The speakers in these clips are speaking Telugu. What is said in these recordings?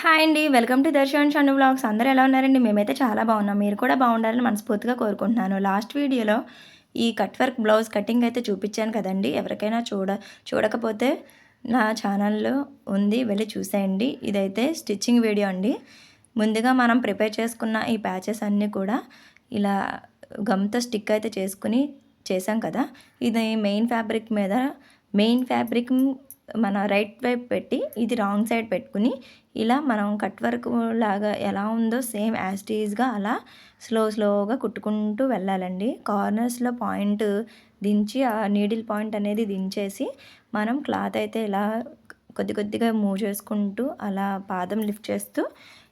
హాయ్ అండి welcome to Darshan Shannu blogs. అందరూ ఎలా ఉన్నారండి? మేమైతే చాలా బాగున్నాం. మీరు కూడా బాగుండాలని మనస్ఫూర్తిగా కోరుకుంటున్నాను. లాస్ట్ వీడియోలో ఈ కట్ వర్క్ బ్లౌజ్ కటింగ్ అయితే చూపించాను కదండి. ఎవరికైనా చూడ చూడకపోతే నా ఛానల్లో ఉంది వెళ్ళి చూసేయండి. ఇదైతే స్టిచ్చింగ్ వీడియో అండి. ముందుగా మనం ప్రిపేర్ చేసుకున్న ఈ ప్యాచెస్ అన్నీ కూడా ఇలా గమ్తో స్టిక్ అయితే చేసుకుని చేసాం కదా. ఇది మెయిన్ ఫ్యాబ్రిక్ మీద మెయిన్ ఫ్యాబ్రిక్ మన రైట్ వైపు పెట్టి ఇది రాంగ్ సైడ్ పెట్టుకుని ఇలా మనం కట్ వర్క్ లాగా ఎలా ఉందో సేమ్ యాస్టీజ్గా అలా స్లో స్లోగా కుట్టుకుంటూ వెళ్ళాలండి. కార్నర్స్లో పాయింట్ దించి ఆ నీడిల్ పాయింట్ అనేది దించేసి మనం క్లాత్ అయితే ఇలా కొద్ది కొద్దిగా మూవ్ చేసుకుంటూ అలా పాదం లిఫ్ట్ చేస్తూ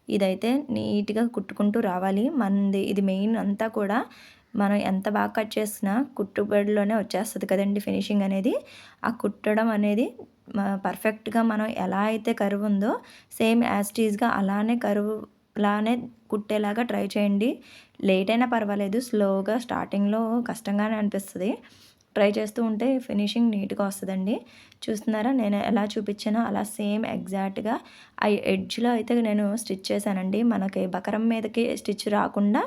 ఇదైతే నీట్గా కుట్టుకుంటూ రావాలి. మనది ఇది మెయిన్ అంతా కూడా మనం ఎంత బాగా కట్ చేసినా కుట్టుబడిలోనే వచ్చేస్తుంది కదండి ఫినిషింగ్ అనేది. ఆ కుట్టడం అనేది పర్ఫెక్ట్గా మనం ఎలా అయితే కరువు ఉందో సేమ్ యాస్టీజ్గా అలానే కరువు లానే కుట్టేలాగా ట్రై చేయండి. లేట్ అయినా పర్వాలేదు స్లోగా స్టార్టింగ్లో కష్టంగానే అనిపిస్తుంది. ట్రై చేస్తూ ఉంటే ఫినిషింగ్ నీట్గా వస్తుందండి. చూస్తున్నారా? నేను ఎలా చూపించానో అలా సేమ్ ఎగ్జాక్ట్గా ఆ ఎడ్జ్లో అయితే నేను స్టిచ్ చేశానండి. మనకి బకరం మీదకి స్టిచ్ రాకుండా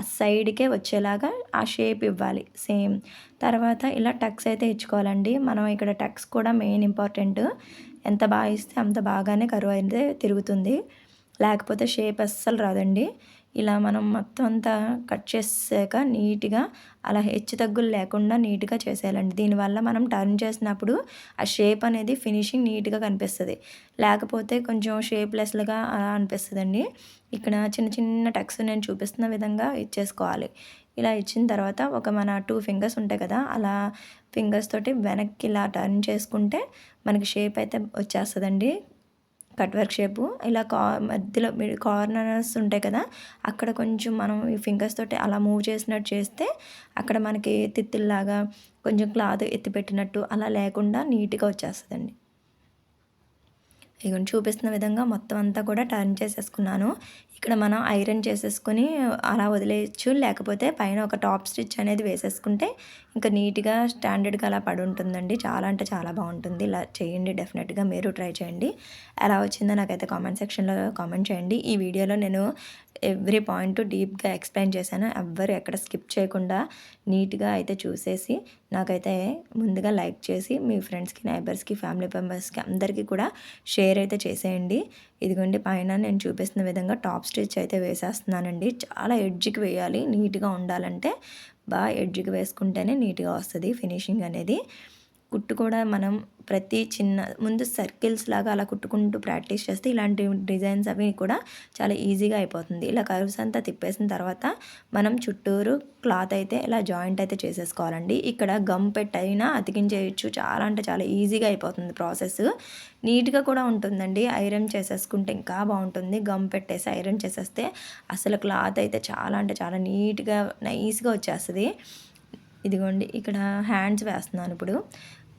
ఆ సైడ్కే వచ్చేలాగా ఆ షేప్ ఇవ్వాలి. సేమ్. తర్వాత ఇలా టక్స్ అయితే ఇచ్చుకోవాలండి. మనం ఇక్కడ టక్స్ కూడా మెయిన్ ఇంపార్టెంట్. ఎంత బాగా ఇస్తే అంత బాగానే కరువు అయితే తిరుగుతుంది. లేకపోతే షేప్ అస్సలు రాదండి. ఇలా మనం మొత్తం అంతా కట్ చేసాక నీట్గా అలా హెచ్చు తగ్గులు లేకుండా నీట్గా చేసేయాలండి. దీనివల్ల మనం టర్న్ చేసినప్పుడు ఆ షేప్ అనేది ఫినిషింగ్ నీట్గా కనిపిస్తుంది. లేకపోతే కొంచెం షేప్లెస్గా అలా అనిపిస్తుందండి. ఇక్కడ చిన్న చిన్న టక్స్ నేను చూపిస్తున్న విధంగా ఇచ్చేసుకోవాలి. ఇలా ఇచ్చిన తర్వాత ఒక మన టూ ఫింగర్స్ ఉంటాయి కదా అలా ఫింగర్స్ తోటి వెనక్కి ఇలా టర్న్ చేసుకుంటే మనకి షేప్ అయితే వచ్చేస్తుందండి. Cut work shape. ఇలా కా మధ్యలో కార్నర్స్ ఉంటాయి కదా అక్కడ కొంచెం మనం ఈ ఫింగర్స్ తోటి అలా మూవ్ చేసినట్టు చేస్తే అక్కడ మనకి తిత్తిల్లాగా కొంచెం క్లాత్ ఎత్తిపెట్టినట్టు అలా లేకుండా నీట్గా వచ్చేస్తుందండి. ఇగోండి చూపిస్తున్న విధంగా మొత్తం అంతా కూడా టర్న్ చేసేసుకున్నాను. ఇక్కడ మనం ఐరన్ చేసేసుకొని అలా వదిలేయచ్చు. లేకపోతే పైన ఒక టాప్ స్టిచ్ అనేది వేసేసుకుంటే ఇంకా నీట్గా స్టాండర్డ్గా అలా పడి ఉంటుందండి. చాలా అంటే చాలా బాగుంటుంది. ఇలా చేయండి డెఫినెట్గా మీరు ట్రై చేయండి. ఎలా వచ్చిందో నాకైతే కామెంట్ సెక్షన్లో కామెంట్ చేయండి. ఈ వీడియోలో నేను ఎవ్రీ పాయింట్ డీప్గా ఎక్స్ప్లెయిన్ చేశాను. ఎవ్వరు ఎక్కడ స్కిప్ చేయకుండా నీట్గా అయితే చూసేసి నాకైతే ముందుగా లైక్ చేసి మీ ఫ్రెండ్స్కి నైబర్స్కి ఫ్యామిలీ మెంబర్స్కి అందరికీ కూడా షేర్ అయితే చేసేయండి. ఇదిగోండి పైన నేను చూపిస్తున్న విధంగా టాప్ స్టిచ్ అయితే వేసేస్తున్నానండి. చాలా ఎడ్జ్కి వేయాలి నీట్గా ఉండాలంటే. బాగా ఎడ్జ్కి వేసుకుంటేనే నీట్గా వస్తుంది ఫినిషింగ్ అనేది. కుట్టు కూడా మనం ప్రతి చిన్న ముందు సర్కిల్స్ లాగా అలా కుట్టుకుంటూ ప్రాక్టీస్ చేస్తే ఇలాంటి డిజైన్స్ అవి కూడా చాలా ఈజీగా అయిపోతుంది. ఇలా కర్వ్స్ అంతా తిప్పేసిన తర్వాత మనం చుట్టూరు క్లాత్ అయితే ఇలా జాయింట్ అయితే చేసేసుకోవాలండి. ఇక్కడ గమ్ పెట్టైనా అతికించేయచ్చు. చాలా అంటే చాలా ఈజీగా అయిపోతుంది ప్రాసెస్ నీట్గా కూడా ఉంటుందండి. ఐరన్ చేసేసుకుంటే ఇంకా బాగుంటుంది. గమ్ పెట్టేసి ఐరన్ చేసేస్తే అసలు క్లాత్ అయితే చాలా అంటే చాలా నీట్గా నైస్గా వచ్చేస్తుంది. ఇదిగోండి ఇక్కడ హ్యాండ్స్ వేస్తున్నాను ఇప్పుడు.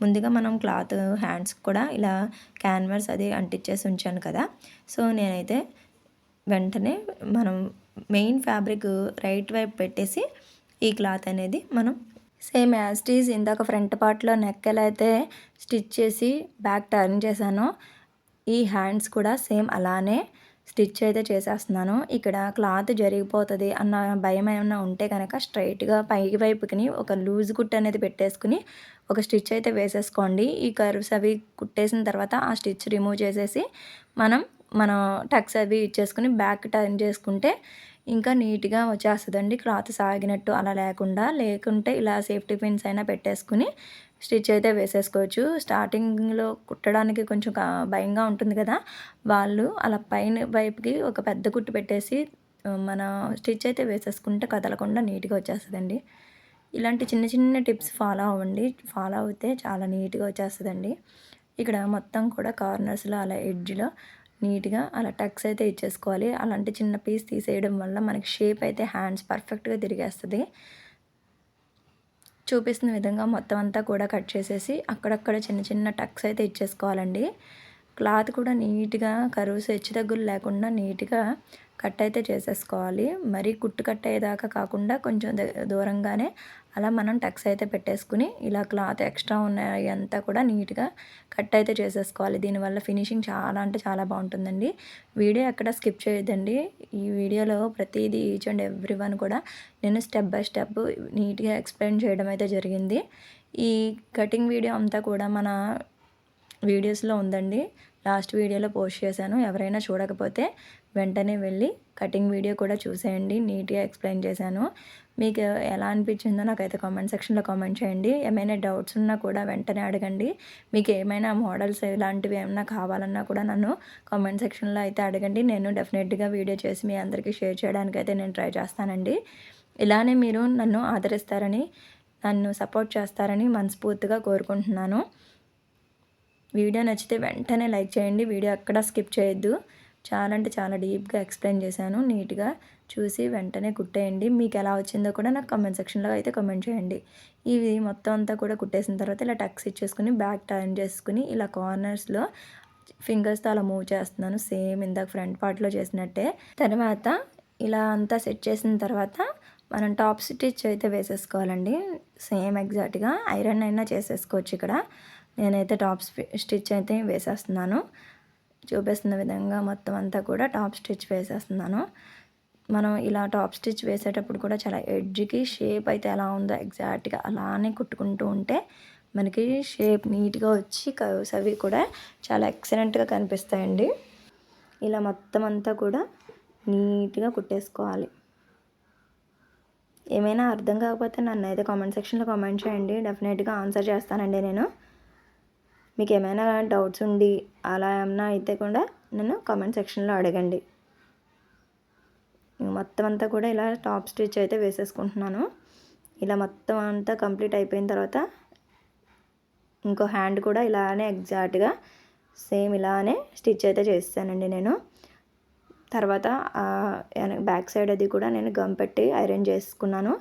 ముందుగా మనం క్లాత్ హ్యాండ్స్ కూడా ఇలా క్యాన్వర్స్ అది అంటించేసి ఉంచాను కదా. సో నేనైతే వెంటనే మనం మెయిన్ ఫ్యాబ్రిక్ రైట్ వైపు పెట్టేసి ఈ క్లాత్ అనేది మనం సేమ్ యాస్టీజ్ ఇందాక ఫ్రంట్ పార్ట్లో నెక్ ఎలా అయితే స్టిచ్ చేసి బ్యాక్ టర్న్ చేశానో ఈ హ్యాండ్స్ కూడా సేమ్ అలానే స్టిచ్ అయితే చేసేస్తున్నాను. ఇక్కడ క్లాత్ జరిగిపోతుంది అన్న భయం ఏమైనా ఉంటే కనుక స్ట్రైట్గా పై వైపుకి ఒక లూజ్ కుట్ అనేది పెట్టేసుకుని ఒక స్టిచ్ అయితే వేసేసుకోండి. ఈ కర్వ్స్ అవి కుట్టేసిన తర్వాత ఆ స్టిచ్ రిమూవ్ చేసేసి మనం మనం టక్స్ అవి ఇచ్చేసుకుని బ్యాక్ టర్న్ చేసుకుంటే ఇంకా నీట్గా వచ్చేస్తుందండి. క్లాత్ సాగినట్టు అలా లేకుండా లేకుంటే ఇలా సేఫ్టీ పిన్స్ అయినా పెట్టేసుకుని స్టిచ్ అయితే వేసేసుకోవచ్చు. స్టార్టింగ్లో కుట్టడానికి కొంచెం భయంగా ఉంటుంది కదా. వాళ్ళు అలా పైన వైపుకి ఒక పెద్ద కుట్టు పెట్టేసి మన స్టిచ్ అయితే వేసేసుకుంటే కదలకుండా నీట్గా వచ్చేస్తుందండి. ఇలాంటి చిన్న చిన్న టిప్స్ ఫాలో అవ్వండి. ఫాలో అవుతే చాలా నీట్గా వచ్చేస్తుందండి. ఇక్కడ మొత్తం కూడా కార్నర్స్లో అలా ఎడ్జ్లో నీట్గా అలా టక్స్ అయితే ఇచ్చేసుకోవాలి. అలాంటి చిన్న పీస్ తీసేయడం వల్ల మనకి షేప్ అయితే హ్యాండ్స్ పర్ఫెక్ట్గా తిరిగేస్తుంది. చూపిస్తున్న విధంగా మొత్తం అంతా కూడా కట్ చేసేసి అక్కడక్కడ చిన్న చిన్న టక్స్ అయితే ఇచ్చేసుకోవాలండి. క్లాత్ కూడా నీట్గా కరువుస్ హెచ్చు తగ్గులు లేకుండా నీట్గా కట్ అయితే చేసేసుకోవాలి. మరీ కుట్టు కట్ అయ్యేదాకా కాకుండా కొంచెం దూరంగానే అలా మనం టక్స్ అయితే పెట్టేసుకుని ఇలా క్లాత్ ఎక్స్ట్రా ఉన్నాయి అంతా కూడా నీట్గా కట్ అయితే చేసేసుకోవాలి. దీనివల్ల ఫినిషింగ్ చాలా అంటే చాలా బాగుంటుందండి. వీడియో ఎక్కడ స్కిప్ చేయొద్దండి. ఈ వీడియోలో ప్రతిదీ ఈచ్ అండ్ ఎవ్రీ వన్ కూడా నేను స్టెప్ బై స్టెప్ నీట్గా ఎక్స్ప్లెయిన్ చేయడం అయితే జరిగింది. ఈ కటింగ్ వీడియో అంతా కూడా మన వీడియోస్లో ఉందండి. లాస్ట్ వీడియోలో పోస్ట్ చేశాను. ఎవరైనా చూడకపోతే వెంటనే వెళ్ళి కటింగ్ వీడియో కూడా చూసేయండి. నీట్గా ఎక్స్ప్లెయిన్ చేశాను. మీకు ఎలా అనిపించిందో నాకైతే కామెంట్ సెక్షన్లో కామెంట్ చేయండి. ఏమైనా డౌట్స్ ఉన్నా కూడా వెంటనే అడగండి. మీకు ఏమైనా మోడల్స్ ఇలాంటివి ఏమైనా కావాలన్నా కూడా నన్ను కామెంట్ సెక్షన్లో అయితే అడగండి. నేను డెఫినెట్గా వీడియో చేసి మీ అందరికీ షేర్ చేయడానికి అయితే నేను ట్రై చేస్తానండి. ఇలానే మీరు నన్ను ఆదరిస్తారని నన్ను సపోర్ట్ చేస్తారని మనస్ఫూర్తిగా కోరుకుంటున్నాను. వీడియో నచ్చితే వెంటనే లైక్ చేయండి. వీడియో ఎక్కడ స్కిప్ చేయొద్దు. చాలా అంటే చాలా డీప్గా ఎక్స్ప్లెయిన్ చేశాను నీట్గా. చూసి వెంటనే కుట్టేయండి. మీకు ఎలా వచ్చిందో కూడా నాకు కమెంట్ సెక్షన్లో అయితే కమెంట్ చేయండి. ఇవి మొత్తం అంతా కూడా కుట్టేసిన తర్వాత ఇలా టక్స్ ఇచ్చేసుకుని బ్యాక్ టర్న్ చేసుకుని ఇలా కార్నర్స్లో ఫింగర్స్తో అలా మూవ్ చేస్తున్నాను. సేమ్ ఇందాక ఫ్రంట్ పార్ట్లో చేసినట్టే. తర్వాత ఇలా అంతా సెట్ చేసిన తర్వాత మనం టాప్ స్టిచ్ అయితే వేసేసుకోవాలండి. సేమ్ ఎగ్జాక్ట్గా ఐరన్ అయినా చేసేసుకోవచ్చు ఇక్కడ. నేనైతే టాప్ స్టిచ్ అయితే వేసేస్తున్నాను. చూపిస్తున్న విధంగా మొత్తం అంతా కూడా టాప్ స్టిచ్ వేసేస్తున్నాను. మనం ఇలా టాప్ స్టిచ్ వేసేటప్పుడు కూడా చాలా ఎడ్జ్కి షేప్ అయితే ఎలా ఉందో ఎగ్జాక్ట్గా అలానే కుట్టుకుంటూ ఉంటే మనకి షేప్ నీట్గా వచ్చి కర్వ్స్ అవి కూడా చాలా ఎక్సలెంట్గా కనిపిస్తాయండి. ఇలా మొత్తం అంతా కూడా నీట్గా కుట్టేసుకోవాలి. ఏమైనా అర్థం కాకపోతే నన్ను అయితే కామెంట్ సెక్షన్లో కామెంట్ చేయండి. డెఫినెట్గా ఆన్సర్ చేస్తానండి నేను. మీకు ఏమైనా డౌట్స్ ఉండి అలా ఏమన్నా అయితే కూడా నన్ను కామెంట్ సెక్షన్లో అడగండి. మొత్తం అంతా కూడా ఇలా టాప్ స్టిచ్ అయితే వేసేసుకుంటున్నాను. ఇలా మొత్తం అంతా కంప్లీట్ అయిపోయిన తర్వాత ఇంకో హ్యాండ్ కూడా ఇలానే ఎగ్జాక్ట్గా సేమ్ ఇలానే స్టిచ్ అయితే చేస్తానండి నేను. తర్వాత బ్యాక్ సైడ్ అది కూడా నేను గమ్ పెట్టి ఐరన్ చేసుకున్నాను.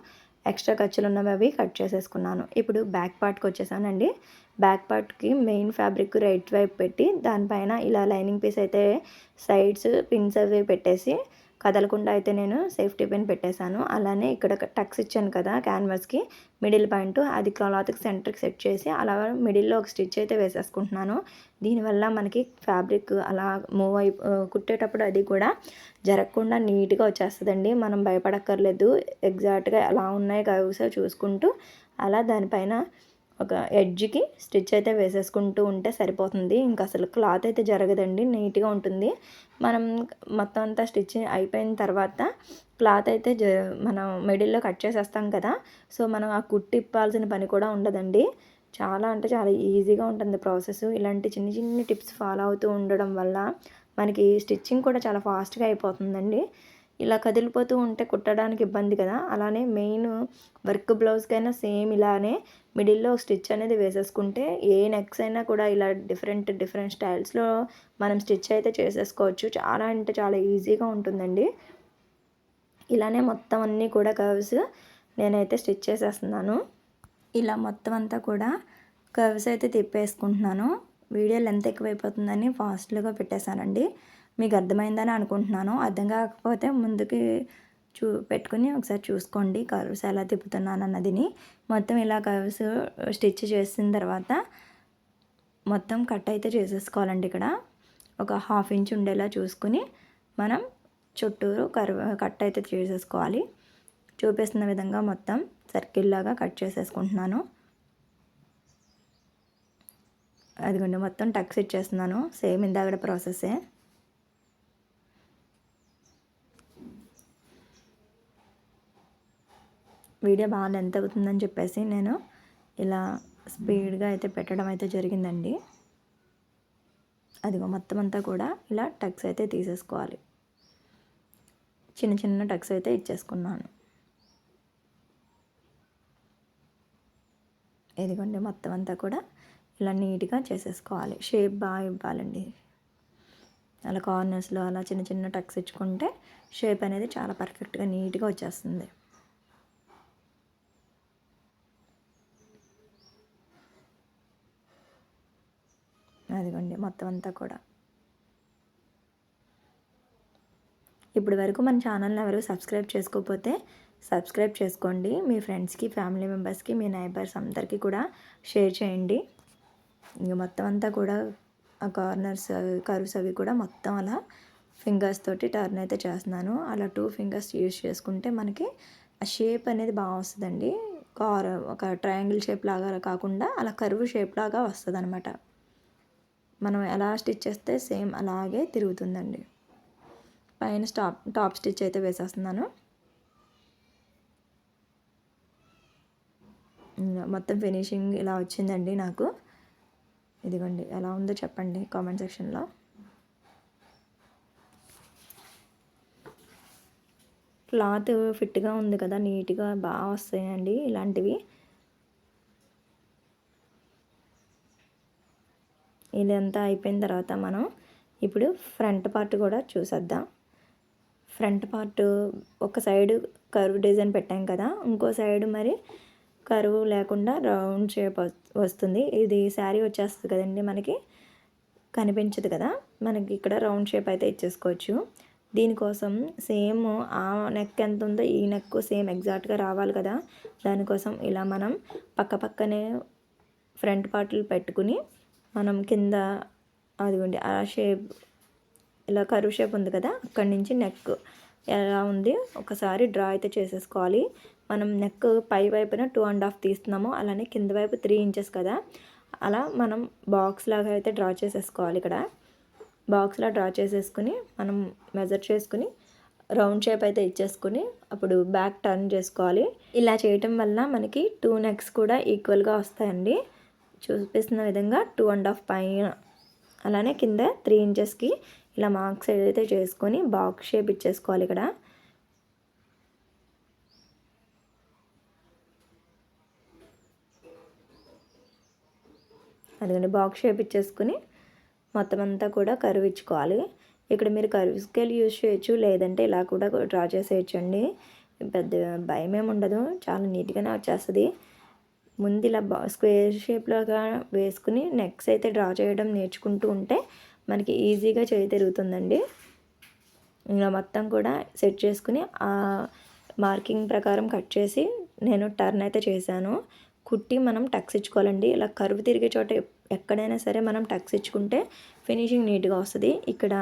ఎక్స్ట్రా ఖర్చులు ఉన్నవి అవి కట్ చేసేసుకున్నాను. ఇప్పుడు బ్యాక్ పార్ట్కి వచ్చేసానండి. బ్యాక్ పార్ట్కి మెయిన్ ఫ్యాబ్రిక్ రైట్ వైపు పెట్టి దానిపైన ఇలా లైనింగ్ పీస్ అయితే సైడ్స్ పిన్స్ అవి పెట్టేసి కదలకుండా అయితే నేను సేఫ్టీ పిన్ పెట్టేశాను. అలానే ఇక్కడ టక్స్ ఇచ్చాను కదా క్యాన్వాస్కి మిడిల్ పాయింట్ అది క్లాత్కి సెంటర్కి సెట్ చేసి అలా మిడిల్లో ఒక స్టిచ్ అయితే వేసేసుకుంటున్నాను. దీనివల్ల మనకి ఫ్యాబ్రిక్ అలా మూవ్ అయి కుట్టేటప్పుడు అది కూడా జరగకుండా నీట్గా వచ్చేస్తుందండి. మనం భయపడక్కర్లేదు. ఎగ్జాక్ట్గా ఎలా ఉన్నాయి కవుసో చూసుకుంటూ అలా దానిపైన ఒక ఎడ్జ్కి స్టిచ్ అయితే వేసేసుకుంటూ ఉంటే సరిపోతుంది. ఇంకా అసలు క్లాత్ అయితే జరగదండి నీట్గా ఉంటుంది. మనం మొత్తం అంతా స్టిచ్ అయిపోయిన తర్వాత క్లాత్ అయితే జ మనం మిడిల్లో కట్ చేసేస్తాం కదా సో మనం ఆ కుట్టి ఇప్పాల్సిన పని కూడా ఉండదండి. చాలా అంటే చాలా ఈజీగా ఉంటుంది ప్రాసెస్. ఇలాంటి చిన్న చిన్ని టిప్స్ ఫాలో అవుతూ ఉండడం వల్ల మనకి స్టిచ్చింగ్ కూడా చాలా ఫాస్ట్గా అయిపోతుందండి. ఇలా కదిలిపోతూ ఉంటే కుట్టడానికి ఇబ్బంది కదా. అలానే మెయిన్ వర్క్ బ్లౌజ్కైనా సేమ్ ఇలానే మిడిల్లో స్టిచ్ అనేది వేసేసుకుంటే ఏ నెక్స్ అయినా కూడా ఇలా డిఫరెంట్ డిఫరెంట్ స్టైల్స్లో మనం స్టిచ్ అయితే చేసేసుకోవచ్చు. చాలా అంటే చాలా ఈజీగా ఉంటుందండి. ఇలానే మొత్తం అన్నీ కూడా కర్వ్స్ నేనైతే స్టిచ్ చేసేస్తున్నాను. ఇలా మొత్తం అంతా కూడా కర్వ్స్ అయితే తిప్పేసుకుంటున్నాను. వీడియో లెంత్ ఎక్కువైపోతుందని ఫాస్ట్గా పెట్టేశానండి. మీకు అర్థమైందని అనుకుంటున్నాను. అర్థం కాకపోతే ముందుకి చూ పెట్టుకుని ఒకసారి చూసుకోండి కర్వ్స్ ఎలా తిప్పుతున్నాను అన్నదిని మొత్తం ఇలా కర్వ్స్ స్టిచ్ చేసిన తర్వాత మొత్తం కట్ అయితే చేసేసుకోవాలండి ఇక్కడ. ఒక హాఫ్ ఇంచ్ ఉండేలా చూసుకుని మనం చుట్టూరు కర్వ్ కట్ అయితే చేసేసుకోవాలి. చూపిస్తున్న విధంగా మొత్తం సర్కిల్ లాగా కట్ చేసేసుకుంటున్నాను. అదిగోండి మొత్తం టక్స్ ఇచ్చేస్తున్నాను సేమ్ ఇందాక ప్రాసెసే వీడియో బాగా లెంత్ అవుతుందని చెప్పేసి నేను ఇలా స్పీడ్గా అయితే పెట్టడం అయితే జరిగిందండి. అదిగో మొత్తం అంతా కూడా ఇలా టక్స్ అయితే తీసేసుకోవాలి. చిన్న చిన్న టక్స్ అయితే ఇచ్చేసుకున్నాను. ఇదిగోండి మొత్తం అంతా కూడా ఇలా నీట్గా చేసేసుకోవాలి. షేప్ బాగా ఇవ్వాలండి. అలా కార్నర్స్లో అలా చిన్న చిన్న టక్స్ ఇచ్చుకుంటే షేప్ అనేది చాలా పర్ఫెక్ట్గా నీట్గా వచ్చేస్తుంది. అదిగోండి మొత్తం అంతా కూడా. ఇప్పటి వరకు మన ఛానల్ని ఎవరు సబ్స్క్రైబ్ చేసుకోకపోతే సబ్స్క్రైబ్ చేసుకోండి. మీ ఫ్రెండ్స్కి ఫ్యామిలీ మెంబర్స్కి మీ నైబర్స్ అందరికీ కూడా షేర్ చేయండి. ఇంక మొత్తం అంతా కూడా ఆ కార్నర్స్ కర్వ్స్ అవి కూడా మొత్తం అలా ఫింగర్స్ తోటి టర్న్ అయితే చేస్తున్నాను. అలా టూ ఫింగర్స్ యూజ్ చేసుకుంటే మనకి ఆ షేప్ అనేది బాగా వస్తుందండి. కార్ ఒక ట్రయాంగిల్ షేప్ లాగా కాకుండా అలా కర్వ్ షేప్ లాగా వస్తుంది అనమాట మనం ఎలా స్టిచ్ చేస్తే సేమ్ అలాగే తిరుగుతుందండి. పైన స్టాప్ టాప్ స్టిచ్ అయితే వేసేస్తున్నాను. మొత్తం ఫినిషింగ్ ఇలా వచ్చిందండి నాకు. ఇదిగోండి ఎలా ఉందో చెప్పండి కామెంట్ సెక్షన్లో. క్లాత్ ఫిట్గా ఉంది కదా నీట్గా బాగా వస్తాయండి ఇలాంటివి. ఇదంతా అయిపోయిన తర్వాత మనం ఇప్పుడు ఫ్రంట్ పార్ట్ కూడా చూసేద్దాం. ఫ్రంట్ పార్ట్ ఒక సైడ్ కర్వ్ డిజైన్ పెట్టాం కదా ఇంకో సైడ్ మరి కరువు లేకుండా రౌండ్ షేప్ వస్తుంది. ఇది శారీ వచ్చేస్తుంది కదండి మనకి కనిపించదు కదా. మనకి ఇక్కడ రౌండ్ షేప్ అయితే ఇచ్చేసుకోవచ్చు. దీనికోసం సేమ్ ఆ నెక్ ఎంత ఉందో ఈ నెక్ సేమ్ ఎగ్జాక్ట్గా రావాలి కదా. దానికోసం ఇలా మనం పక్క పక్కనే ఫ్రంట్ పార్ట్లు పెట్టుకుని మనం కింద అదిగోండి ఆ షేప్ ఇలా కరువు షేప్ ఉంది కదా అక్కడి నుంచి నెక్ ఎలా ఉంది ఒకసారి డ్రా అయితే చేసేసుకోవాలి. మనం నెక్ పై వైపున టూ అండ్ హాఫ్ తీస్తున్నాము అలానే కింద వైపు త్రీ ఇంచెస్ కదా. అలా మనం బాక్స్ లాగా అయితే డ్రా చేసేసుకోవాలి ఇక్కడ. బాక్స్లా డ్రా చేసేసుకుని మనం మెజర్ చేసుకుని రౌండ్ షేప్ అయితే ఇచ్చేసుకుని అప్పుడు బ్యాక్ టర్న్ చేసుకోవాలి. ఇలా చేయటం వల్ల మనకి టూ నెక్స్ కూడా ఈక్వల్గా వస్తాయండి. చూపిస్తున్న విధంగా టూ అండ్ హాఫ్ పైన అలానే కింద త్రీ ఇంచెస్కి ఇలా మార్క్స్ ఏదైతే చేసుకొని బాక్స్ షేప్ ఇచ్చేసుకోవాలి ఇక్కడ. అదిగండి బాక్స్ షేప్ ఇచ్చేసుకుని మొత్తం అంతా కూడా కరువు ఇచ్చుకోవాలి. ఇక్కడ మీరు కరువు స్కేల్ యూజ్ చేయొచ్చు లేదంటే ఇలా కూడా డ్రా చేసేయచ్చండి. పెద్ద భయం ఏమి ఉండదు చాలా నీట్గానే వచ్చేస్తుంది. ముందు ఇలా బా స్క్వేర్ షేప్లోగా వేసుకుని నెక్స్ అయితే డ్రా చేయడం నేర్చుకుంటూ ఉంటే మనకి ఈజీగా చేయి తిరుగుతుందండి. ఇలా మొత్తం కూడా సెట్ చేసుకుని ఆ మార్కింగ్ ప్రకారం కట్ చేసి నేను టర్న్ అయితే చేశాను. కుట్టి మనం టక్స్ ఇచ్చుకోవాలండి. ఇలా కరువు తిరిగే చోట ఎక్కడైనా సరే మనం టక్స్ ఇచ్చుకుంటే ఫినిషింగ్ నీట్గా వస్తుంది. ఇక్కడ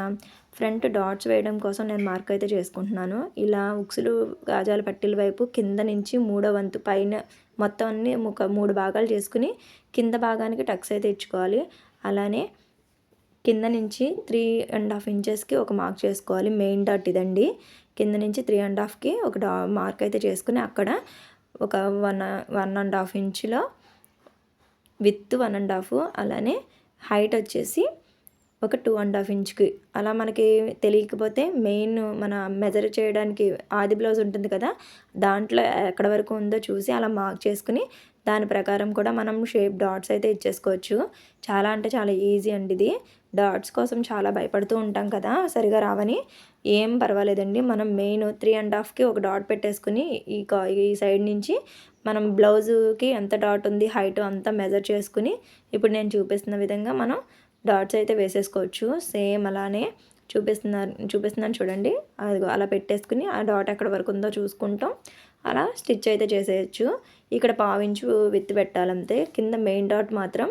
ఫ్రంట్ డాట్స్ వేయడం కోసం నేను మార్క్ అయితే చేసుకుంటున్నాను. ఇలా ఉక్సులు గాజాల పట్టీల వైపు కింద నుంచి మూడో వంతు పైన మొత్తం అన్ని ఒక మూడు భాగాలు చేసుకుని కింద భాగానికి టక్స్ అయితే ఇచ్చుకోవాలి. అలానే కింద నుంచి త్రీ అండ్ హాఫ్ ఇంచెస్కి ఒక మార్క్ చేసుకోవాలి. మెయిన్ డాట్ ఇదండి. కింద నుంచి త్రీ అండ్ హాఫ్కి ఒక డా మార్క్ అయితే చేసుకుని అక్కడ ఒక వన్ వన్ అండ్ హాఫ్ ఇంచులో విత్ వన్ అండ్ హాఫ్ అలానే హైట్ వచ్చేసి ఒక టూ అండ్ హాఫ్ ఇంచ్కి అలా మనకి తెలియకపోతే మెయిన్ మన మెజర్ చేయడానికి ఆది బ్లౌజ్ ఉంటుంది కదా దాంట్లో ఎక్కడ వరకు ఉందో చూసి అలా మార్క్ చేసుకుని దాని ప్రకారం కూడా మనం షేప్ డాట్స్ అయితే ఇచ్చేసుకోవచ్చు. చాలా అంటే చాలా ఈజీ అండి ఇది. డాట్స్ కోసం చాలా భయపడుతూ ఉంటాం కదా సరిగా రావని. ఏం పర్వాలేదండి. మనం మెయిన్ త్రీ అండ్ హాఫ్కి ఒక డాట్ పెట్టేసుకుని ఈ ఈ సైడ్ నుంచి మనం బ్లౌజుకి ఎంత డాట్ ఉంది హైట్ అంతా మెజర్ చేసుకుని ఇప్పుడు నేను చూపిస్తున్న విధంగా మనం డాట్స్ అయితే వేసేసుకోవచ్చు. సేమ్ అలానే చూపిస్తున్నారు చూపిస్తున్నాను చూడండి. అది అలా పెట్టేసుకుని ఆ డాట్ ఎక్కడ వరకు ఉందో చూసుకుంటాం. అలా స్టిచ్ అయితే చేసేయచ్చు. ఇక్కడ పావించు విత్ పెట్టాలంతే. కింద మెయిన్ డాట్ మాత్రం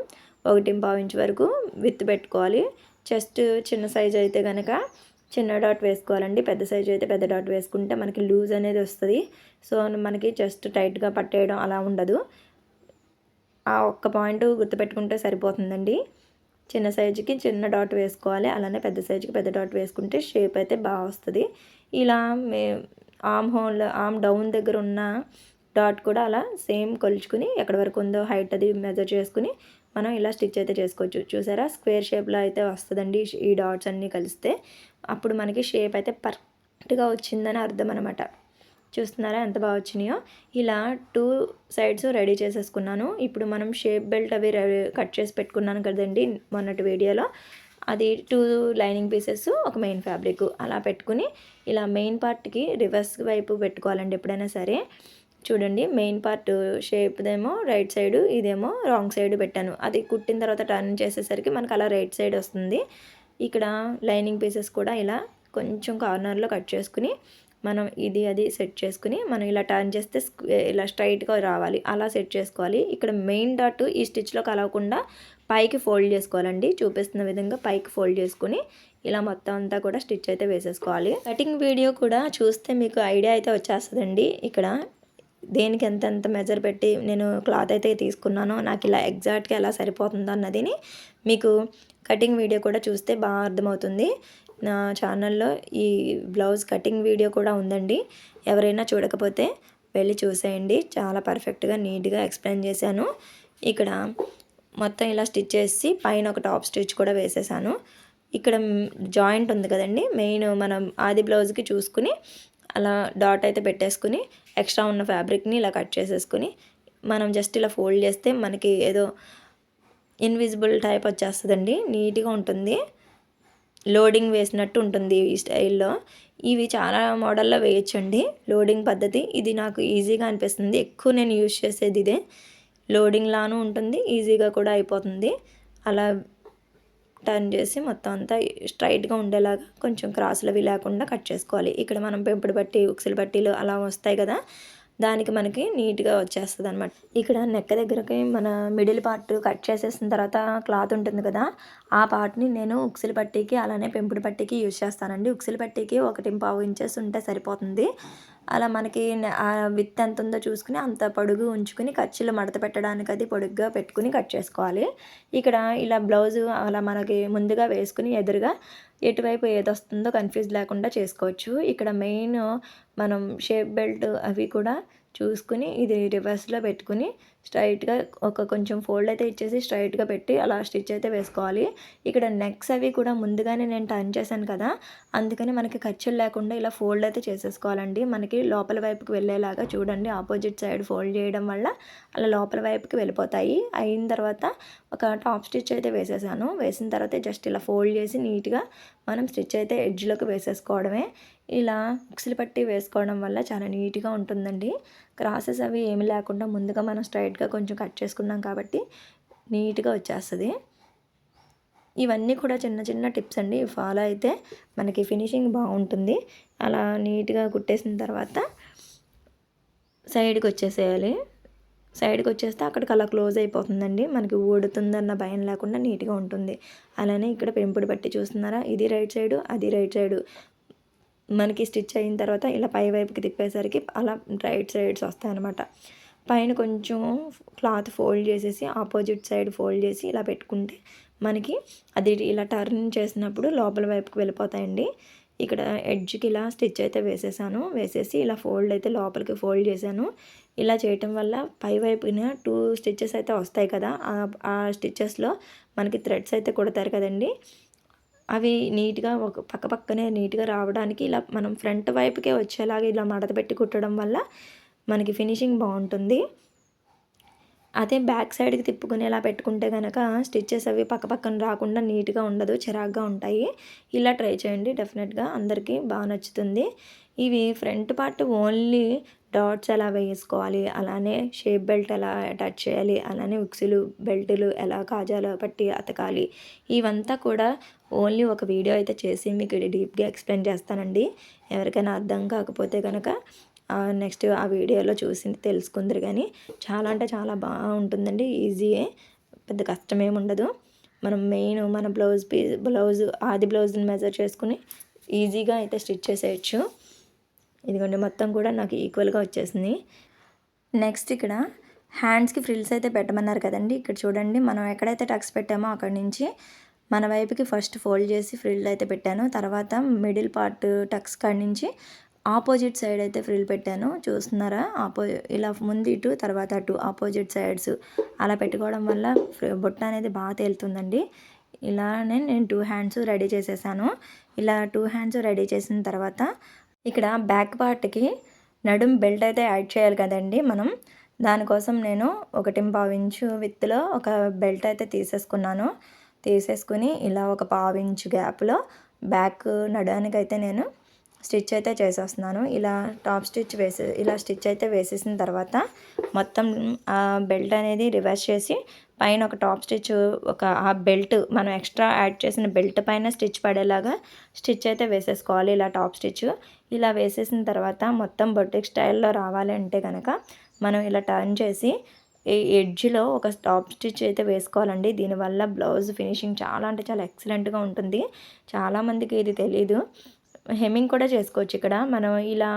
ఒకటి పావించు వరకు విత్ పెట్టుకోవాలి. చెస్ట్ చిన్న సైజ్ అయితే కనుక చిన్న డాట్ వేసుకోవాలండి. పెద్ద సైజ్ అయితే పెద్ద డాట్ వేసుకుంటే మనకి లూజ్ అనేది వస్తుంది. సో మనకి చెస్ట్ టైట్గా పట్టేయడం అలా ఉండదు. ఆ ఒక్క పాయింట్ గుర్తుపెట్టుకుంటే సరిపోతుందండి. చిన్న సైజుకి చిన్న డాట్ వేసుకోవాలి. అలానే పెద్ద సైజుకి పెద్ద డాట్ వేసుకుంటే షేప్ అయితే బాగా వస్తుంది. ఇలా మే ఆమ్ హోల్ ఆమ్ డౌన్ దగ్గర ఉన్న డాట్ కూడా అలా సేమ్ కొలుచుకుని ఎక్కడి వరకు ఉందో హైట్ అది మెజర్ చేసుకుని మనం ఇలా స్టిచ్ అయితే చేసుకోవచ్చు. చూసారా? స్క్వేర్ షేప్లో అయితే వస్తుందండి ఈ డాట్స్ అన్నీ కలిస్తే. అప్పుడు మనకి షేప్ అయితే పర్ఫెక్ట్గా వచ్చిందని అర్థం అనమాట చూస్తున్నారా? ఎంత బాగా వచ్చినాయో. ఇలా టూ సైడ్స్ రెడీ చేసేసుకున్నాను. ఇప్పుడు మనం షేప్ బెల్ట్ అవి కట్ చేసి పెట్టుకున్నాను కదండి మొన్నటి వీడియోలో. అది టూ లైనింగ్ పీసెస్ ఒక మెయిన్ ఫ్యాబ్రిక్ అలా పెట్టుకుని ఇలా మెయిన్ పార్ట్కి రివర్స్ వైపు పెట్టుకోవాలండి ఎప్పుడైనా సరే. చూడండి మెయిన్ పార్ట్ షేప్దేమో రైట్ సైడ్ ఇదేమో రాంగ్ సైడ్ పెట్టాను. అది కుట్టిన తర్వాత టర్న్ చేసేసరికి మనకు అలా రైట్ సైడ్ వస్తుంది. ఇక్కడ లైనింగ్ పీసెస్ కూడా ఇలా కొంచెం కార్నర్లో కట్ చేసుకుని మనం ఇది అది సెట్ చేసుకుని మనం ఇలా టర్న్ చేస్తే ఇలా స్ట్రైట్గా రావాలి. అలా సెట్ చేసుకోవాలి. ఇక్కడ మెయిన్ డాట్ ఈ స్టిచ్లో కలవకుండా పైకి ఫోల్డ్ చేసుకోవాలండి. చూపిస్తున్న విధంగా పైకి ఫోల్డ్ చేసుకుని ఇలా మొత్తం అంతా కూడా స్టిచ్ అయితే వేసేసుకోవాలి. కటింగ్ వీడియో కూడా చూస్తే మీకు ఐడియా అయితే వచ్చేస్తుందండి. ఇక్కడ దేనికి ఎంతెంత మెజర్ పెట్టి నేను క్లాత్ అయితే తీసుకున్నానో నాకు ఇలా ఎగ్జాక్ట్గా ఎలా సరిపోతుందో అన్నదిని మీకు కటింగ్ వీడియో కూడా చూస్తే బాగా అర్థమవుతుంది. నా ఛానల్లో ఈ బ్లౌజ్ కటింగ్ వీడియో కూడా ఉందండి. ఎవరైనా చూడకపోతే వెళ్ళి చూసేయండి. చాలా పర్ఫెక్ట్గా నీట్గా ఎక్స్ప్లెయిన్ చేశాను. ఇక్కడ మొత్తం ఇలా స్టిచ్ చేసి పైన ఒక టాప్ స్టిచ్ కూడా వేసేసాను. ఇక్కడ జాయింట్ ఉంది కదండి. మెయిన్ మనం ఆది బ్లౌజ్కి చూసుకుని అలా డాట్ అయితే పెట్టేసుకుని ఎక్స్ట్రా ఉన్న ఫ్యాబ్రిక్ని ఇలా కట్ చేసేసుకుని మనం జస్ట్ ఇలా ఫోల్డ్ చేస్తే మనకి ఏదో ఇన్విజిబుల్ టైప్ వచ్చేస్తుందండి. నీట్గా ఉంటుంది. లోడింగ్ వేసినట్టు ఉంటుంది ఈ స్టైల్లో. ఇవి చాలా మోడల్లో వేయచ్చండి. లోడింగ్ పద్ధతి. ఇది నాకు ఈజీగా అనిపిస్తుంది. ఎక్కువ నేను యూజ్ చేసేది ఇదే. లోడింగ్ లాను ఉంటుంది. ఈజీగా కూడా అయిపోతుంది. అలా టర్న్ చేసి మొత్తం అంతా స్ట్రైట్గా ఉండేలాగా కొంచెం క్రాసులవి లేకుండా కట్ చేసుకోవాలి. ఇక్కడ మనం పెంపుడు బట్టి ఉక్సులు బట్టీలు అలా వస్తాయి కదా దానికి మనకి నీట్గా వచ్చేస్తుంది అనమాట ఇక్కడ నెక్క దగ్గరకి మన మిడిల్ పార్ట్ కట్ చేసేసిన తర్వాత క్లాత్ ఉంటుంది కదా ఆ పార్ట్ని నేను ఉక్సిల్ పట్టీకి అలానే పెంపుడు పట్టీకి యూజ్ చేస్తానండి. ఉక్సిల్ పట్టీకి ఒకటి పావు ఇంచెస్ ఉంటే సరిపోతుంది. అలా మనకి ఆ విత్ ఎంత ఉందో చూసుకుని అంత పొడుగు ఉంచుకుని ఖర్చులు మడత పెట్టడానికి అది పొడుగ్గా పెట్టుకుని కట్ చేసుకోవాలి. ఇక్కడ ఇలా బ్లౌజు అలా మనకి ముందుగా వేసుకుని ఎదురుగా ఎటువైపు ఏది వస్తుందో కన్ఫ్యూజ్ లేకుండా చేసుకోవచ్చు. ఇక్కడ మెయిన్ మనం షేప్ బెల్ట్ అవి కూడా చూసుకుని ఇది రివర్స్లో పెట్టుకుని స్ట్రైట్గా ఒక కొంచెం ఫోల్డ్ అయితే ఇచ్చేసి స్ట్రైట్గా పెట్టి అలా స్టిచ్ అయితే వేసుకోవాలి. ఇక్కడ నెక్స్ అవి కూడా ముందుగానే నేను టర్న్ చేశాను కదా అందుకని మనకి ఖర్చులు లేకుండా ఇలా ఫోల్డ్ అయితే చేసేసుకోవాలండి. మనకి లోపల వైపుకి వెళ్ళేలాగా చూడండి ఆపోజిట్ సైడ్ ఫోల్డ్ చేయడం వల్ల అలా లోపల వైపుకి వెళ్ళిపోతాయి. అయిన తర్వాత ఒక టాప్ స్టిచ్ అయితే వేసేసాను. వేసిన తర్వాత జస్ట్ ఇలా ఫోల్డ్ చేసి నీట్గా మనం స్టిచ్ అయితే ఎడ్జ్లోకి వేసేసుకోవడమే. ఇలా మిక్సీలు పట్టి వేసుకోవడం వల్ల చాలా నీట్గా ఉంటుందండి. క్రాసెస్ అవి ఏమి లేకుండా ముందుగా మనం స్ట్రైట్గా కొంచెం కట్ చేసుకున్నాం కాబట్టి నీట్గా వచ్చేస్తుంది. ఇవన్నీ కూడా చిన్న చిన్న టిప్స్ అండి. ఫాలో అయితే మనకి ఫినిషింగ్ బాగుంటుంది. అలా నీట్గా కుట్టేసిన తర్వాత సైడ్కి వచ్చేసేయాలి. సైడ్కి వచ్చేస్తే అక్కడికి అలా క్లోజ్ అయిపోతుందండి. మనకి ఊడుతుందన్న భయం లేకుండా నీట్గా ఉంటుంది. అలానే ఇక్కడ పెంపుడు పట్టి చూస్తున్నారా? ఇది రైట్ సైడు అది రైట్ సైడు. మనకి స్టిచ్ అయిన తర్వాత ఇలా పై వైపుకి తిప్పేసరికి అలా రైట్ సైడ్స్ వస్తాయి అనమాట పైన కొంచెం క్లాత్ ఫోల్డ్ చేసేసి ఆపోజిట్ సైడ్ ఫోల్డ్ చేసి ఇలా పెట్టుకుంటే మనకి అది ఇలా టర్న్ చేసినప్పుడు లోపల వైపుకి వెళ్ళిపోతాయండి. ఇక్కడ ఎడ్జ్కి ఇలా స్టిచ్ అయితే వేసేసాను. వేసేసి ఇలా ఫోల్డ్ అయితే లోపలికి ఫోల్డ్ చేశాను. ఇలా చేయటం వల్ల పై వైపున టూ స్టిచ్చెస్ అయితే వస్తాయి కదా. ఆ స్టిచ్చెస్లో మనకి థ్రెడ్స్ అయితే కొడతారు కదండి. అవి నీట్గా ఒక పక్క పక్కనే నీట్గా రావడానికి ఇలా మనం ఫ్రంట్ వైపుకే వచ్చేలాగా ఇలా మడత పెట్టి కుట్టడం వల్ల మనకి ఫినిషింగ్ బాగుంటుంది. అదే బ్యాక్ సైడ్కి తిప్పుకునేలా పెట్టుకుంటే కనుక స్టిచ్చెస్ అవి పక్క పక్కన రాకుండా నీట్గా ఉండదు చిరాగ్గా ఉంటాయి. ఇలా ట్రై చేయండి డెఫినెట్గా అందరికీ బాగా నచ్చుతుంది. ఇవి ఫ్రంట్ పార్ట్ ఓన్లీ డాట్స్ ఎలా వేసుకోవాలి అలానే షేప్ బెల్ట్ ఎలా అటాచ్ చేయాలి అలానే ఉక్సులు బెల్టులు ఎలా కాజాలు పట్టి అతకాలి. ఇవంతా కూడా ఓన్లీ ఒక వీడియో అయితే చేసి మీకు డీప్గా ఎక్స్ప్లెయిన్ చేస్తానండి. ఎవరికైనా అర్థం కాకపోతే కనుక నెక్స్ట్ ఆ వీడియోలో చూసి తెలుసుకుందరు కానీ చాలా అంటే చాలా బాగుంటుందండి ఈజీయే పెద్ద కష్టమేమి ఉండదు. మనం మెయిన్ మన బ్లౌజ్ పీ బ్లౌజ్ ఆది బ్లౌజ్ని మెజర్ చేసుకుని ఈజీగా అయితే స్టిచ్ చేసేయచ్చు. ఇదిగోండి మొత్తం కూడా నాకు ఈక్వల్గా వచ్చేసింది. నెక్స్ట్ ఇక్కడ హ్యాండ్స్కి ఫ్రిల్స్ అయితే పెట్టమన్నారు కదండి. ఇక్కడ చూడండి మనం ఎక్కడైతే టక్స్ పెట్టామో అక్కడి నుంచి మన వైపుకి ఫస్ట్ ఫోల్డ్ చేసి ఫ్రిల్ అయితే పెట్టాను. తర్వాత మిడిల్ పార్ట్ టక్స్ కాడి నుంచి ఆపోజిట్ సైడ్ అయితే ఫ్రిల్ పెట్టాను. చూస్తున్నారా? ఆపో ఇలా ముందు ఇటు తర్వాత అటు ఆపోజిట్ సైడ్స్ అలా పెట్టుకోవడం వల్ల బొట్ట అనేది బాగా తేలుతుందండి. ఇలానే నేను టూ హ్యాండ్స్ రెడీ చేసేసాను. ఇలా టూ హ్యాండ్స్ రెడీ చేసిన తర్వాత ఇక్కడ బ్యాక్ పార్ట్కి నడుం బెల్ట్ అయితే యాడ్ చేయాలి కదండి మనం. దానికోసం నేను ఒకటి పావించు విత్తులో ఒక బెల్ట్ అయితే తీసేసుకున్నాను. తీసేసుకుని ఇలా ఒక పావించు గ్యాప్లో బ్యాక్ నడడానికి అయితే నేను స్టిచ్ అయితే చేసేస్తున్నాను. ఇలా టాప్ స్టిచ్ వేసే ఇలా స్టిచ్ అయితే వేసేసిన తర్వాత మొత్తం ఆ బెల్ట్ అనేది రివర్స్ చేసి పైన ఒక టాప్ స్టిచ్ ఒక ఆ బెల్ట్ మనం ఎక్స్ట్రా యాడ్ చేసిన బెల్ట్ పైన స్టిచ్ పడేలాగా స్టిచ్ అయితే వేసేసుకోవాలి. ఇలా టాప్ స్టిచ్ ఇలా వేసేసిన తర్వాత మొత్తం బొటిక్ స్టైల్లో రావాలి అంటే కనుక మనం ఇలా టర్న్ చేసి ఎడ్జ్లో ఒక టాప్ స్టిచ్ అయితే వేసుకోవాలండి. దీనివల్ల బ్లౌజ్ ఫినిషింగ్ చాలా అంటే చాలా ఎక్సలెంట్గా ఉంటుంది. చాలామందికి ఇది తెలీదు. హెమ్మింగ్ కూడా చేసుకోవచ్చు ఇక్కడ. మనం ఇలా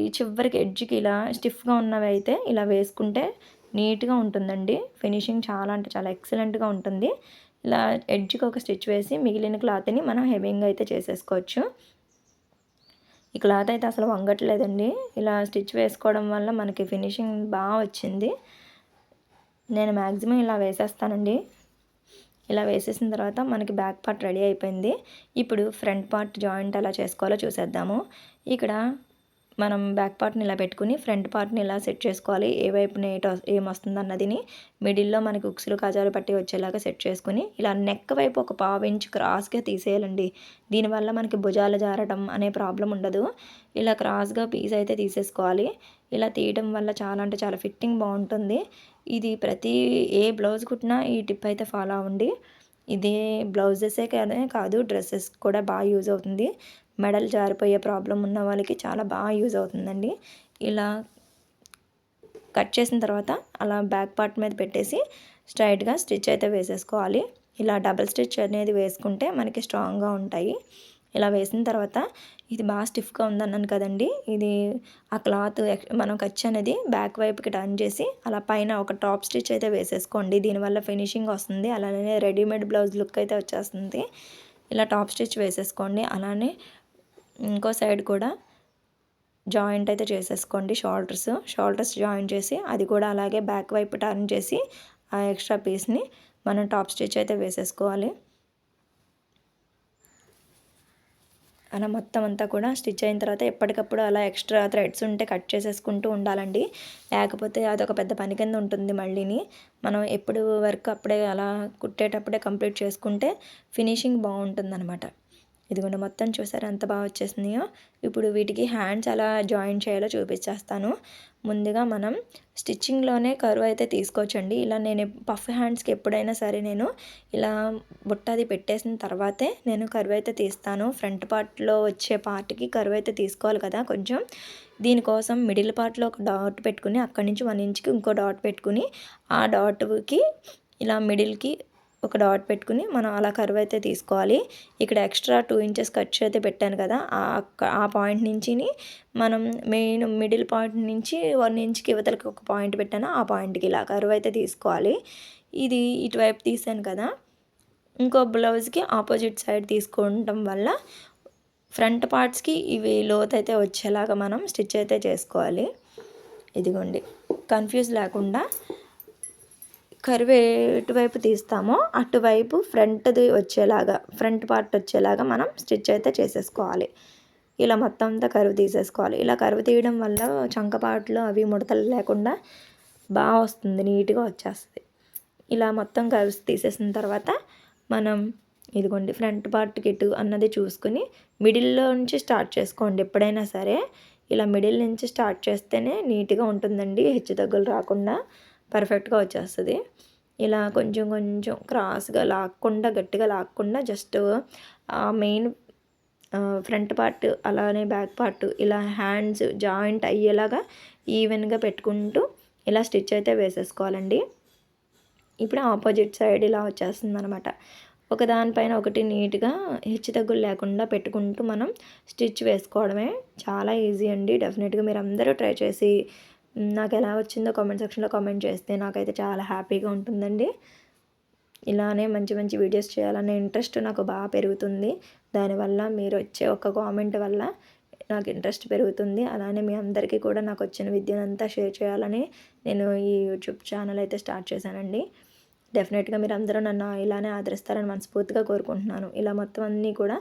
ఈ చివరికి ఎడ్జ్కి ఇలా స్టిఫ్గా ఉన్నవి అయితే ఇలా వేసుకుంటే నీట్గా ఉంటుందండి. ఫినిషింగ్ చాలా అంటే చాలా ఎక్సలెంట్గా ఉంటుంది. ఇలా ఎడ్జ్కి ఒక స్టిచ్ వేసి మిగిలిన క్లాత్ని మనం హెవింగ్ అయితే చేసేసుకోవచ్చు. ఈ క్లాత్ అయితే అసలు వంగట్లేదండి. ఇలా స్టిచ్ వేసుకోవడం వల్ల మనకి ఫినిషింగ్ బాగా వచ్చింది. నేను మ్యాక్సిమం ఇలా వేసేస్తానండి. ఇలా వేసేసిన తర్వాత మనకి బ్యాక్ పార్ట్ రెడీ అయిపోయింది. ఇప్పుడు ఫ్రంట్ పార్ట్ జాయింట్ ఎలా చేసుకోవాలో చూసేద్దాము. ఇక్కడ మనం బ్యాక్ పార్ట్ని ఇలా పెట్టుకుని ఫ్రంట్ పార్ట్ని ఇలా సెట్ చేసుకోవాలి ఏ వైపున ఏటో ఏమొస్తుంది అన్నదిని మిడిల్లో మనకి ఉక్సులు కాజాలు పట్టి వచ్చేలాగా సెట్ చేసుకుని ఇలా నెక్ వైపు ఒక పావు ఇంచ్ క్రాస్గా తీసేయాలండి. దీనివల్ల మనకి భుజాలు జారడం అనే ప్రాబ్లం ఉండదు. ఇలా క్రాస్గా పీస్ అయితే తీసేసుకోవాలి. ఇలా తీయడం వల్ల చాలా అంటే చాలా ఫిట్టింగ్ బాగుంటుంది. ఇది ప్రతి ఏ బ్లౌజ్ కుట్టినా ఈ టిప్ అయితే ఫాలో అవ్వండి. ఇది బ్లౌజెసే కానీ కాదు డ్రెస్సెస్ కూడా బాగా యూజ్ అవుతుంది. మెడల్ జారిపోయే ప్రాబ్లం ఉన్న వాళ్ళకి చాలా బాగా యూజ్ అవుతుందండి. ఇలా కట్ చేసిన తర్వాత అలా బ్యాక్ పార్ట్ మీద పెట్టేసి స్ట్రైట్గా స్టిచ్ అయితే వేసేసుకోవాలి. ఇలా డబల్ స్టిచ్ అనేది వేసుకుంటే మనకి స్ట్రాంగ్గా ఉంటాయి. ఇలా వేసిన తర్వాత ఇది బాగా స్టిఫ్గా ఉందన్నాను కదండి. ఇది ఆ క్లాత్ మనం ఖర్చు అనేది బ్యాక్ వైపుకి టర్న్ చేసి అలా పైన ఒక టాప్ స్టిచ్ అయితే వేసేసుకోండి. దీనివల్ల ఫినిషింగ్ వస్తుంది. అలానే రెడీమేడ్ బ్లౌజ్ లుక్ అయితే వచ్చేస్తుంది. ఇలా టాప్ స్టిచ్ వేసేసుకోండి. అలానే ఇంకో సైడ్ కూడా జాయింట్ అయితే చేసేసుకోండి షోల్డర్స్. షోల్డర్స్ జాయిన్ చేసి అది కూడా అలాగే బ్యాక్ వైపు టర్న్ చేసి ఆ ఎక్స్ట్రా పీస్ని మనం టాప్ స్టిచ్ అయితే వేసేసుకోవాలి. అలా మొత్తం అంతా కూడా స్టిచ్ అయిన తర్వాత ఎప్పటికప్పుడు అలా ఎక్స్ట్రా థ్రెడ్స్ ఉంటే కట్ చేసేసుకుంటూ ఉండాలండి. లేకపోతే అదొక పెద్ద పని కింద ఉంటుంది మళ్ళీని. మనం ఎప్పుడు వర్క్ అప్పుడే అలా కుట్టేటప్పుడే కంప్లీట్ చేసుకుంటే ఫినిషింగ్ బాగుంటుందన్నమాట. ఇదిగోండి మొత్తం చూసారు ఎంత బాగా వచ్చేసిందో ఇప్పుడు వీటికి హ్యాండ్స్ ఎలా జాయిన్ చేయాలో చూపించేస్తాను. ముందుగా మనం స్టిచ్చింగ్లోనే కరువు అయితే తీసుకోవచ్చండి. ఇలా నేను పఫ్ హ్యాండ్స్కి ఎప్పుడైనా సరే నేను ఇలా బుట్టది పెట్టేసిన తర్వాతే నేను కరువు అయితే తీస్తాను. ఫ్రంట్ పార్ట్లో వచ్చే పార్ట్కి కరువు అయితే తీసుకోవాలి కదా కొంచెం. దీనికోసం మిడిల్ పార్ట్లో ఒక డాట్ పెట్టుకుని అక్కడి నుంచి వన్ ఇంచ్కి ఇంకో డాట్ పెట్టుకుని ఆ డాట్కి ఇలా మిడిల్కి ఒక డాట్ పెట్టుకుని మనం అలా కర్వ్ అయితే తీసుకోవాలి. ఇక్కడ ఎక్స్ట్రా టూ ఇంచెస్ ఖర్చు అయితే పెట్టాను కదా ఆ పాయింట్ నుంచి మనం మెయిన్ మిడిల్ పాయింట్ నుంచి వన్ ఇంచ్కి ఇవతలకి ఒక పాయింట్ పెట్టాను ఆ పాయింట్కి ఇలా కర్వ్ అయితే తీసుకోవాలి. ఇది ఇటువైపు తీసాను కదా ఇంకో బ్లౌజ్కి ఆపోజిట్ సైడ్ తీసుకోవడం వల్ల ఫ్రంట్ పార్ట్స్కి ఇవి లోత్ అయితే వచ్చేలాగా మనం స్టిచ్ అయితే చేసుకోవాలి. ఇదిగోండి కన్ఫ్యూజ్ లేకుండా కర్వ్ ఎటువైపు తీస్తామో. అటువైపు ఫ్రంట్ది వచ్చేలాగా ఫ్రంట్ పార్ట్ వచ్చేలాగా మనం స్టిచ్ అయితే చేసేసుకోవాలి. ఇలా మొత్తం అంతా కరువు తీసేసుకోవాలి. ఇలా కరువు తీయడం వల్ల చంకపాట్లు అవి ముడతలు లేకుండా బాగా వస్తుంది నీట్గా వచ్చేస్తుంది. ఇలా మొత్తం కరువు తీసేసిన తర్వాత మనం ఇదిగోండి ఫ్రంట్ పార్ట్ కిట్ అన్నది చూసుకుని మిడిల్లో నుంచి స్టార్ట్ చేసుకోండి ఎప్పుడైనా సరే. ఇలా మిడిల్ నుంచి స్టార్ట్ చేస్తేనే నీట్గా ఉంటుందండి హెచ్చు తగ్గులు రాకుండా. పర్ఫెక్ట్గా వచ్చేస్తుంది. ఇలా కొంచెం కొంచెం క్రాస్గా లాక్కుండా గట్టిగా లాక్కుండా జస్ట్ మెయిన్ ఫ్రంట్ పార్ట్ అలానే బ్యాక్ పార్ట్ ఇలా హ్యాండ్స్ జాయింట్ అయ్యేలాగా ఈవెన్గా పెట్టుకుంటూ ఇలా స్టిచ్ అయితే వేసేసుకోవాలండి. ఇప్పుడు ఆపోజిట్ సైడ్ ఇలా వచ్చేస్తుంది అనమాట ఒక దానిపైన ఒకటి నీట్గా హెచ్చు తగ్గులు లేకుండా పెట్టుకుంటూ మనం స్టిచ్ వేసుకోవడమే చాలా ఈజీ అండి. డెఫినెట్గా మీరు అందరూ ట్రై చేసి నాకు ఎలా వచ్చిందో కామెంట్ సెక్షన్లో కామెంట్ చేస్తే నాకైతే చాలా హ్యాపీగా ఉంటుందండి. ఇలానే మంచి మంచి వీడియోస్ చేయాలనే ఇంట్రెస్ట్ నాకు బాగా పెరుగుతుంది. దానివల్ల మీరు వచ్చే ఒక కామెంట్ వల్ల నాకు ఇంట్రెస్ట్ పెరుగుతుంది. అలానే మీ అందరికీ కూడా నాకు వచ్చిన విద్యనంతా షేర్ చేయాలని నేను ఈ యూట్యూబ్ ఛానల్ అయితే స్టార్ట్ చేశానండి. డెఫినెట్గా మీరు అందరూ నన్ను ఇలానే ఆదరిస్తారని మనస్ఫూర్తిగా కోరుకుంటున్నాను. ఇలా మొత్తం అన్నీ కూడా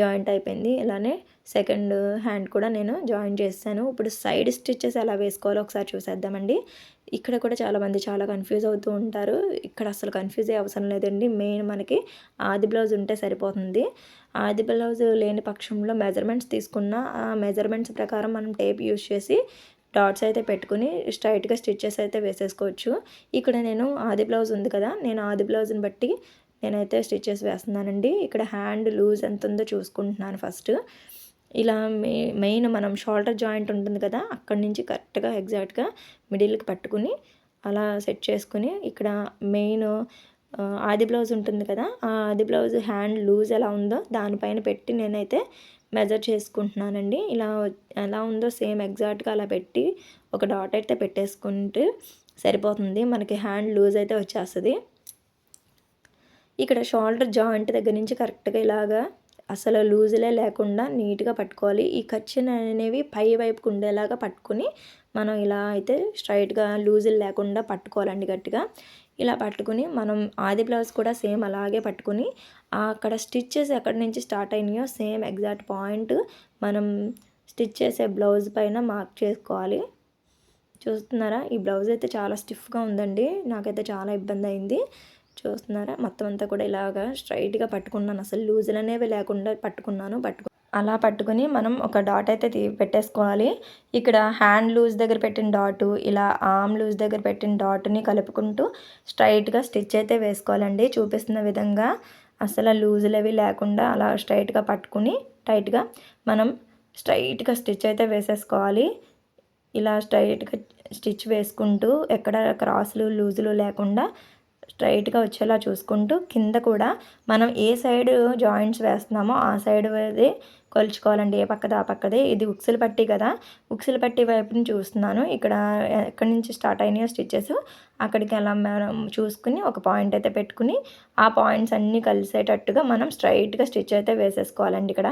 జాయింట్ అయిపోయింది. ఇలానే సెకండ్ హ్యాండ్ కూడా నేను జాయిన్ చేస్తాను. ఇప్పుడు సైడ్ స్టిచ్చెస్ ఎలా వేసుకోవాలో ఒకసారి చూసేద్దామండి. ఇక్కడ కూడా చాలామంది చాలా కన్ఫ్యూజ్ అవుతూ ఉంటారు. ఇక్కడ అసలు కన్ఫ్యూజ్ అయ్యే అవసరం లేదండి. మెయిన్ మనకి ఆది బ్లౌజ్ ఉంటే సరిపోతుంది. ఆది బ్లౌజ్ లేని పక్షంలో మెజర్మెంట్స్ తీసుకున్న ఆ మెజర్మెంట్స్ ప్రకారం మనం టేప్ యూజ్ చేసి డాట్స్ అయితే పెట్టుకుని స్ట్రైట్గా స్టిచ్చెస్ అయితే వేసేసుకోవచ్చు. ఇక్కడ నేను ఆది బ్లౌజ్ ఉంది కదా నేను ఆది బ్లౌజ్ని బట్టి నేనైతే స్టిచ్చెస్ వేస్తున్నానండి. ఇక్కడ హ్యాండ్ లూజ్ ఎంత ఉందో చూసుకుంటున్నాను ఫస్ట్. ఇలా మెయిన్ మనం షోల్డర్ జాయింట్ ఉంటుంది కదా అక్కడి నుంచి కరెక్ట్గా ఎగ్జాక్ట్గా మిడిల్కి పట్టుకుని అలా సెట్ చేసుకుని ఇక్కడ మెయిన్ ఆది బ్లౌజ్ ఉంటుంది కదా ఆ ఆది బ్లౌజ్ హ్యాండ్ లూజ్ ఎలా ఉందో దానిపైన పెట్టి నేనైతే మెజర్ చేసుకుంటున్నానండి. ఇలా ఎలా ఉందో సేమ్ ఎగ్జాక్ట్గా అలా పెట్టి ఒక డాట్ అయితే పెట్టేసుకుంటే సరిపోతుంది. మనకి హ్యాండ్ లూజ్ అయితే వచ్చేస్తుంది. ఇక్కడ షోల్డర్ జాయింట్ దగ్గర నుంచి కరెక్ట్గా ఇలాగా అసలు లూజులే లేకుండా నీట్గా పట్టుకోవాలి. ఈ కచ్చిన అనేవి పై వైపుకు ఉండేలాగా పట్టుకొని మనం ఇలా అయితే స్ట్రైట్గా లూజులు లేకుండా పట్టుకోవాలండి గట్టిగా. ఇలా పట్టుకుని మనం ఆది బ్లౌజ్ కూడా సేమ్ అలాగే పట్టుకుని అక్కడ స్టిచ్చెస్ ఎక్కడి నుంచి స్టార్ట్ అయినాయో సేమ్ ఎగ్జాక్ట్ పాయింట్ మనం స్టిచ్ చేసే బ్లౌజ్ పైన మార్క్ చేసుకోవాలి. చూస్తున్నారా? ఈ బ్లౌజ్ అయితే చాలా స్టిఫ్గా ఉందండి. నాకైతే చాలా ఇబ్బంది అయింది. చూస్తున్నారా? మొత్తం అంతా కూడా ఇలాగా స్ట్రైట్గా పట్టుకున్నాను. అసలు లూజులు అనేవి లేకుండా పట్టుకున్నాను. పట్టుకు అలా పట్టుకుని మనం ఒక డాట్ అయితే తీ పెట్టేసుకోవాలి. ఇక్కడ హ్యాండ్ లూజ్ దగ్గర పెట్టిన డాటు ఇలా ఆర్మ్ లూజ్ దగ్గర పెట్టిన డాట్ని కలుపుకుంటూ స్ట్రైట్గా స్టిచ్ అయితే వేసుకోవాలండి. చూపిస్తున్న విధంగా అసలు లూజులు అవి లేకుండా అలా స్ట్రైట్గా పట్టుకుని టైట్గా మనం స్ట్రైట్గా స్టిచ్ అయితే వేసేసుకోవాలి. ఇలా స్ట్రైట్గా స్టిచ్ వేసుకుంటూ ఎక్కడ క్రాసులు లూజులు లేకుండా స్ట్రైట్గా వచ్చేలా చూసుకుంటూ కింద కూడా మనం ఏ సైడ్ జాయింట్స్ వేస్తున్నామో ఆ సైడ్ అది కొలుచుకోవాలండి. ఏ పక్కది ఆ పక్కదే. ఇది ఉక్సులు పట్టి కదా. ఉక్సులు పట్టి వైపుని చూస్తున్నాను. ఇక్కడ ఎక్కడి నుంచి స్టార్ట్ అయినాయో స్టిచ్చెస్ అక్కడికి అలా మనం చూసుకుని ఒక పాయింట్ అయితే పెట్టుకుని ఆ పాయింట్స్ అన్నీ కలిసేటట్టుగా మనం స్ట్రైట్గా స్టిచ్ అయితే వేసేసుకోవాలండి ఇక్కడ.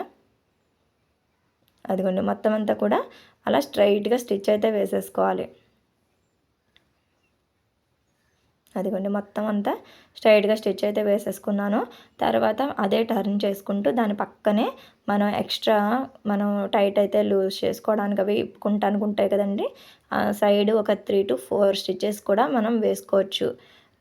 అదిగోండి. మొత్తం అంతా కూడా అలా స్ట్రైట్గా స్టిచ్ అయితే వేసేసుకోవాలి. అదిగోండి మొత్తం అంతా స్ట్రైట్గా స్టిచ్ అయితే వేసేసుకున్నాను. తర్వాత అదే టర్న్ చేసుకుంటూ దాని పక్కనే మనం ఎక్స్ట్రా మనం టైట్ అయితే లూజ్ చేసుకోవడానికి అవి ఇప్పుకుంటానికి ఉంటాయి కదండి. సైడ్ ఒక త్రీ టు ఫోర్ స్టిచ్చెస్ కూడా మనం వేసుకోవచ్చు.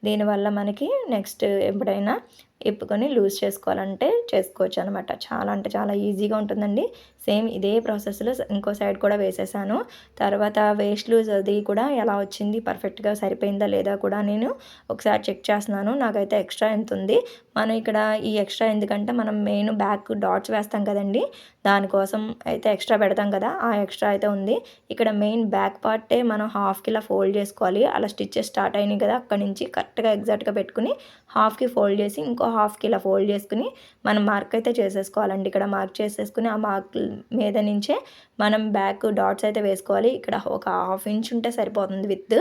దీనివల్ల మనకి నెక్స్ట్ ఎప్పుడైనా ఇప్పుకొని లూజ్ చేసుకోవాలంటే చేసుకోవచ్చు అనమాట చాలా అంటే చాలా ఈజీగా ఉంటుందండి. సేమ్ ఇదే ప్రాసెస్లో ఇంకో సైడ్ కూడా వేసేసాను. తర్వాత వేస్ట్ లూజ్ అది కూడా ఎలా వచ్చింది పర్ఫెక్ట్గా సరిపోయిందా లేదా కూడా నేను ఒకసారి చెక్ చేస్తున్నాను. నాకైతే ఎక్స్ట్రా ఎంత ఉంది. మనం ఇక్కడ ఈ ఎక్స్ట్రా ఎందుకంటే మనం మెయిన్ బ్యాక్ డాట్స్ వేస్తాం కదండి. దానికోసం అయితే ఎక్స్ట్రా పెడతాం కదా ఆ ఎక్స్ట్రా అయితే ఉంది. ఇక్కడ మెయిన్ బ్యాక్ పార్టే మనం హాఫ్కి ఇలా ఫోల్డ్ చేసుకోవాలి. అలా స్టిచ్చెస్ స్టార్ట్ అయినాయి కదా అక్కడ నుంచి కరెక్ట్గా ఎగ్జాక్ట్గా పెట్టుకుని హాఫ్కి ఫోల్డ్ చేసి ఇంకో హాఫ్కి ఇలా ఫోల్డ్ చేసుకుని మనం మార్క్ అయితే చేసేసుకోవాలండి. ఇక్కడ మార్క్ చేసేసుకుని ఆ మార్క్ మీద నుంచే మనం బ్యాక్ డాట్స్ అయితే వేసుకోవాలి. ఇక్కడ ఒక హాఫ్ ఇంచ్ ఉంటే సరిపోతుంది విత్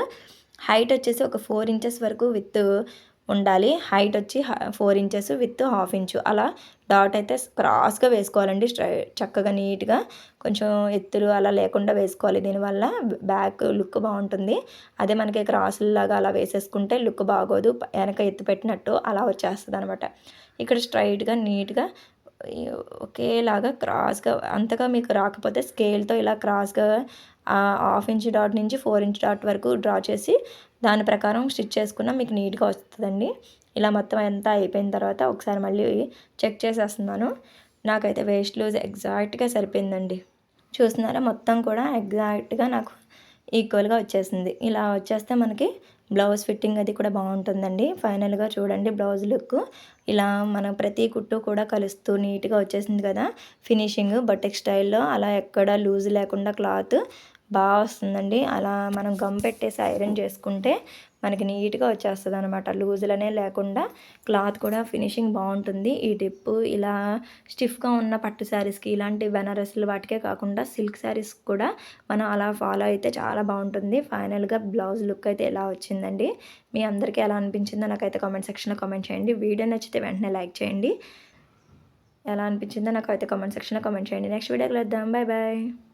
హైట్ వచ్చేసి ఒక ఫోర్ ఇంచెస్ వరకు విత్ ఉండాలి. హైట్ వచ్చి four inches width half inch. అలా డాట్ అయితే క్రాస్గా వేసుకోవాలండి. స్ట్రై చక్కగా నీట్గా కొంచెం ఎత్తులు అలా లేకుండా వేసుకోవాలి. దీనివల్ల బ్యాక్ లుక్ బాగుంటుంది. అదే మనకి క్రాసుల్లాగా అలా వేసేసుకుంటే లుక్ బాగోదు. వెనక ఎత్తు పెట్టినట్టు అలా వచ్చేస్తుంది అనమాట ఇక్కడ స్ట్రైట్గా నీట్గా ఒకేలాగా క్రాస్గా అంతగా మీకు రాకపోతే స్కేల్తో ఇలా క్రాస్గా హాఫ్ ఇంచ్ డాట్ నుంచి ఫోర్ ఇంచ్ డాట్ వరకు డ్రా చేసి దాని ప్రకారం స్టిచ్ చేసుకున్న మీకు నీట్గా వస్తుందండి. ఇలా మొత్తం అంతా అయిపోయిన తర్వాత ఒకసారి మళ్ళీ చెక్ చేసేస్తున్నాను. నాకైతే వేస్ట్ లూజ్ ఎగ్జాక్ట్గా సరిపోయిందండి. చూస్తున్నారా? మొత్తం కూడా ఎగ్జాక్ట్గా నాకు ఈక్వల్గా వచ్చేసింది. ఇలా వచ్చేస్తే మనకి బ్లౌజ్ ఫిట్టింగ్ అది కూడా బాగుంటుందండి. ఫైనల్గా చూడండి బ్లౌజ్ లుక్. ఇలా మన ప్రతి కుట్టు కూడా కలుస్తూ నీట్గా వచ్చేసింది కదా. ఫినిషింగ్ బట్టెక్ స్టైల్లో అలా ఎక్కడ లూజ్ లేకుండా క్లాత్ బాగా వస్తుందండి. అలా మనం గమ్ పెట్టేసి ఐరన్ చేసుకుంటే మనకి నీట్గా వచ్చేస్తుంది అనమాట లూజులనే లేకుండా క్లాత్ కూడా ఫినిషింగ్ బాగుంటుంది. ఈ టిప్ ఇలా స్టిఫ్గా ఉన్న పట్టు శారీస్కి ఇలాంటి బెనారస్లు వాటికే కాకుండా సిల్క్ శారీస్ కూడా మనం అలా ఫాలో అయితే చాలా బాగుంటుంది. ఫైనల్గా బ్లౌజ్ లుక్ అయితే ఎలా వచ్చిందండి? మీ అందరికీ ఎలా అనిపించిందో నాకైతే కామెంట్ సెక్షన్లో కామెంట్ చేయండి. వీడియో నచ్చితే వెంటనే లైక్ చేయండి. ఎలా అనిపించిందో నాకు అయితే కామెంట్ సెక్షన్లో కామెంట్ చేయండి. నెక్స్ట్ వీడియోకి వెళ్దాం బాయ్ బాయ్